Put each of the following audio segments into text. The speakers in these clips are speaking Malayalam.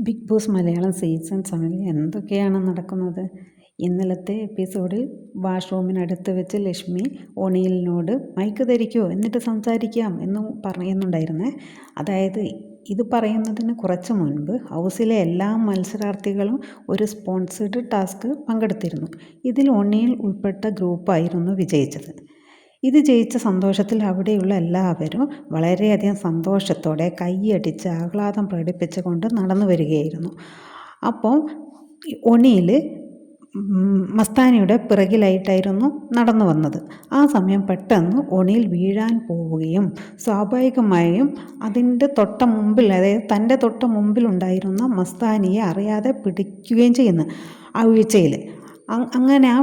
ബിഗ് ബോസ് മലയാളം സീസൺ സെവനിൽ എന്തൊക്കെയാണ് നടക്കുന്നത്? ഇന്നലത്തെ എപ്പിസോഡിൽ വാഷ്റൂമിനടുത്ത് വെച്ച് ലക്ഷ്മി ഓണിയലിനോട് മൈക്ക് ധരിക്കോ എന്നിട്ട് സംസാരിക്കാം എന്ന് പറയുന്നുണ്ടായിരുന്നേ. അതായത് ഇത് പറയുന്നതിന് കുറച്ച് മുൻപ് ഹൗസിലെ എല്ലാ മത്സരാർത്ഥികളും ഒരു സ്പോൺസേഡ് ടാസ്ക് പങ്കെടുത്തിരുന്നു. ഇതിൽ ഒണിയൽ ഉൾപ്പെട്ട ഗ്രൂപ്പായിരുന്നു വിജയിച്ചത്. ഇത് ജയിച്ച സന്തോഷത്തിൽ അവിടെയുള്ള എല്ലാവരും വളരെയധികം സന്തോഷത്തോടെ കൈയടിച്ച് ആഹ്ലാദം പ്രകടിപ്പിച്ചുകൊണ്ട് നടന്നു വരികയായിരുന്നു. അപ്പോൾ ഒണിയിൽ മസ്താനിയുടെ പിറകിലായിട്ടായിരുന്നു നടന്നു വന്നത്. ആ സമയം പെട്ടെന്ന് ഒണിയിൽ വീഴാൻ പോവുകയും സ്വാഭാവികമായും അതിന്റെ തൊട്ട മുമ്പിൽ അതായത് തന്റെ തൊട്ട മുമ്പിലുണ്ടായിരുന്ന മസ്താനിയെ അറിയാതെ പിടിക്കുകയും ചെയ്യുന്നു ആ വീഴ്ചയിൽ അങ്ങനെ ആ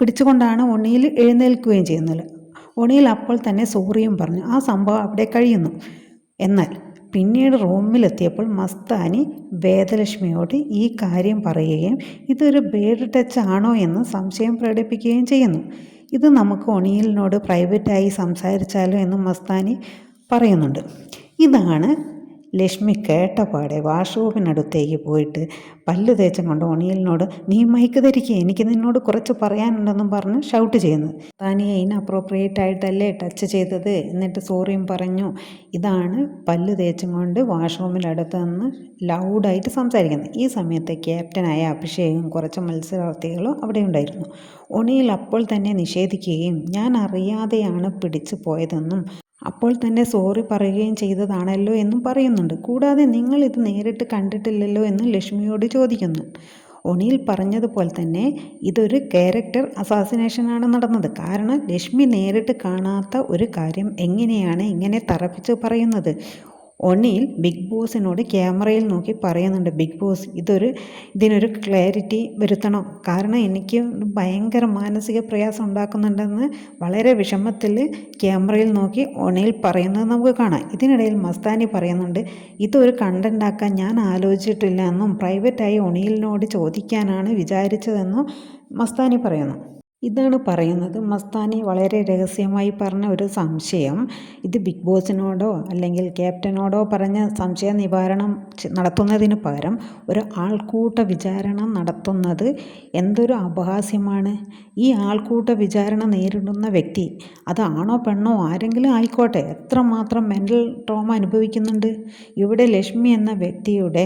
പിടിച്ചുകൊണ്ടാണ് ഒണിയിൽ എഴുന്നേൽക്കുകയും ചെയ്യുന്നത്. ഒണിയിൽ അപ്പോൾ തന്നെ സോറിയും പറഞ്ഞു ആ സംഭവം അവിടെ കഴിയുന്നു. എന്നാൽ പിന്നീട് റൂമിലെത്തിയപ്പോൾ മസ്താനി വേദലക്ഷ്മിയോട് ഈ കാര്യം പറയുകയും ഇതൊരു ബേഡ് ടച്ച് ആണോ എന്ന് സംശയം പ്രകടിപ്പിക്കുകയും ചെയ്യുന്നു. ഇത് നമുക്ക് ഒണിയലിനോട് പ്രൈവറ്റായി സംസാരിച്ചാലോ എന്ന് മസ്താനി പറയുന്നുണ്ട്. ഇതാണ് ലക്ഷ്മി കേട്ടപാടെ വാഷ്റൂമിനടുത്തേക്ക് പോയിട്ട് പല്ല് തേച്ചം കൊണ്ട് ഒണിയലിനോട് നീ മൈക്ക് ധരിക്കുക എനിക്ക് നിന്നോട് കുറച്ച് പറയാനുണ്ടെന്നും പറഞ്ഞ് ഷൗട്ട് ചെയ്യുന്നു. താനിയെ ഇൻഅപ്രോപ്രിയേറ്റ് ആയിട്ടല്ലേ ടച്ച് ചെയ്തത്? എന്നിട്ട് സോറിയും പറഞ്ഞു. ഇതാണ് പല്ല് തേച്ചും കൊണ്ട് വാഷ്റൂമിനടുത്ത് നിന്ന് ലൗഡായിട്ട് സംസാരിക്കുന്നത്. ഈ സമയത്ത് ക്യാപ്റ്റനായ അഭിഷേകും കുറച്ച് മത്സരാർത്ഥികളും അവിടെ ഉണ്ടായിരുന്നു. ഒണിയിൽ അപ്പോൾ തന്നെ നിഷേധിക്കുകയും ഞാൻ അറിയാതെയാണ് പിടിച്ചു പോയതെന്നും അപ്പോൾ തന്നെ സോറി പറയുകയും ചെയ്തതാണല്ലോ എന്നും പറയുന്നുണ്ട്. കൂടാതെ നിങ്ങൾ ഇത് നേരിട്ട് കണ്ടിട്ടില്ലല്ലോ എന്ന് ലക്ഷ്മിയോട് ചോദിക്കുന്നു. ഒണിയിൽ പറഞ്ഞതുപോലെ തന്നെ ഇതൊരു ക്യാരക്ടർ അസാസിനേഷനാണ് നടന്നത്. കാരണം ലക്ഷ്മി നേരിട്ട് കാണാത്ത ഒരു കാര്യം എങ്ങനെയാണ് ഇങ്ങനെ തറപ്പിച്ച് പറയുന്നത്? ഒണിയിൽ ബിഗ് ബോസിനോട് ക്യാമറയിൽ നോക്കി പറയുന്നുണ്ട് ബിഗ് ബോസ് ഇതൊരു ഇതിനൊരു ക്ലാരിറ്റി വരുത്തണം. കാരണം എനിക്ക് ഭയങ്കര മാനസിക പ്രയാസം ഉണ്ടാക്കുന്നുണ്ടെന്ന് വളരെ വിഷമത്തിൽ ക്യാമറയിൽ നോക്കി ഒണിയിൽ പറയുന്നത് നമുക്ക് കാണാം. ഇതിനിടയിൽ മസ്താനി പറയുന്നുണ്ട് ഇതൊരു കണ്ടന്റ് ആക്കാൻ ഞാൻ ആലോചിച്ചിട്ടില്ല. എന്നും പ്രൈവറ്റായി ഒണിയിലിനോട് ചോദിക്കാനാണ് വിചാരിച്ചതെന്നും മസ്താനി പറയുന്നു. ഇതാണ് പറയുന്നത്. മസ്താനി വളരെ രഹസ്യമായി പറഞ്ഞ ഒരു സംശയം. ഇത് ബിഗ് ബോസിനോടോ അല്ലെങ്കിൽ ക്യാപ്റ്റനോടോ പറഞ്ഞ സംശയ നിവാരണം നടത്തുന്നതിന് പകരം ഒരു ആൾക്കൂട്ട വിചാരണ നടത്തുന്നത് എന്തൊരു അപഹാസ്യമാണ്. ഈ ആൾക്കൂട്ട വിചാരണ നേരിടുന്ന വ്യക്തി അതാണോ പെണ്ണോ ആരെങ്കിലും ആയിക്കോട്ടെ എത്രമാത്രം മെന്റൽ ട്രോമ അനുഭവിക്കുന്നുണ്ട്. ഇവിടെ ലക്ഷ്മി എന്ന വ്യക്തിയുടെ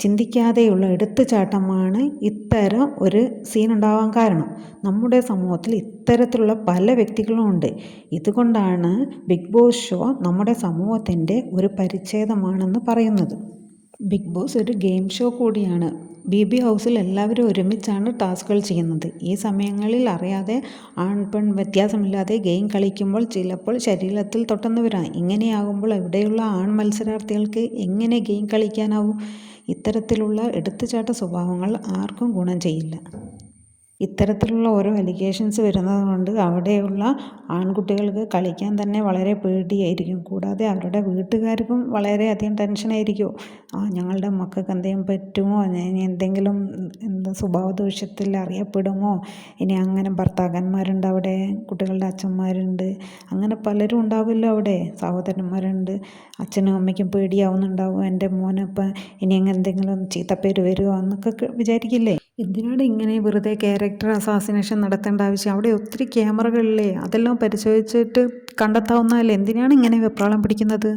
ചിന്തിക്കാതെയുള്ള എടുത്തുചാട്ടമാണ് ഇത്തരം ഒരു സീൻ ഉണ്ടാവാൻ കാരണം. നമ്മുടെ സമൂഹത്തിൽ ഇത്തരത്തിലുള്ള പല വ്യക്തികളും ഉണ്ട്. ഇതുകൊണ്ടാണ് ബിഗ് ബോസ് ഷോ നമ്മുടെ സമൂഹത്തിന്റെ ഒരു പരിച്ഛേദമാണെന്ന് പറയുന്നത്. ബിഗ് ബോസ് ഒരു ഗെയിം ഷോ കൂടിയാണ്. ബി ബി ഹൗസിൽ എല്ലാവരും ഒരുമിച്ചാണ് ടാസ്കുകൾ ചെയ്യുന്നത്. ഈ സമയങ്ങളിൽ അറിയാതെ ആൺ പെൺ വ്യത്യാസമില്ലാതെ ഗെയിം കളിക്കുമ്പോൾ ചിലപ്പോൾ ശരീരത്തിൽ തൊട്ടെന്ന് വരാം. ഇങ്ങനെയാകുമ്പോൾ ഇവിടെയുള്ള ആൺ മത്സരാർത്ഥികൾക്ക് എങ്ങനെ ഗെയിം കളിക്കാനാവും? ഇത്തരത്തിലുള്ള എടുത്തുചാട്ട സ്വഭാവങ്ങൾ ആർക്കും ഗുണം ചെയ്യില്ല. ഇത്തരത്തിലുള്ള ഓരോ അലിഗേഷൻസ് വരുന്നത് കൊണ്ട് അവിടെയുള്ള ആൺകുട്ടികൾക്ക് കളിക്കാൻ തന്നെ വളരെ പേടിയായിരിക്കും. കൂടാതെ അവരുടെ വീട്ടുകാർക്കും വളരെയധികം ടെൻഷനായിരിക്കും ആ ഞങ്ങളുടെ മക്കൾക്ക് എന്തെങ്കിലും പറ്റുമോ? ഇനി എന്തെങ്കിലും എന്താ സ്വഭാവദൂഷ്യത്തിൽ അറിയപ്പെടുമോ? ഇനി അങ്ങനെ ഭർത്താക്കന്മാരുണ്ട് അവിടെ കുട്ടികളുടെ അച്ഛന്മാരുണ്ട്. അങ്ങനെ പലരും ഉണ്ടാവുമല്ലോ അവിടെ. സഹോദരന്മാരുണ്ട്. അച്ഛനും അമ്മയ്ക്കും പേടിയാവുന്നുണ്ടാവും. എന്റെ മോനിപ്പം ഇനി എന്തെങ്കിലും ചീത്തപ്പേര് വരുമോ എന്നൊക്കെ വിചാരിക്കില്ലേ? എന്തിനാണ് ഇങ്ങനെ വെറുതെ ക്യാരക്ടർ അസാസിനേഷൻ നടത്തേണ്ട ആവശ്യം? അവിടെ ഒത്തിരി ക്യാമറകളില്ലേ അതെല്ലാം പരിശോധിച്ചിട്ട് കണ്ടെത്താവുന്നതല്ലേ? എന്തിനാണ് ഇങ്ങനെ വെപ്രാളം പിടിക്കുന്നത്?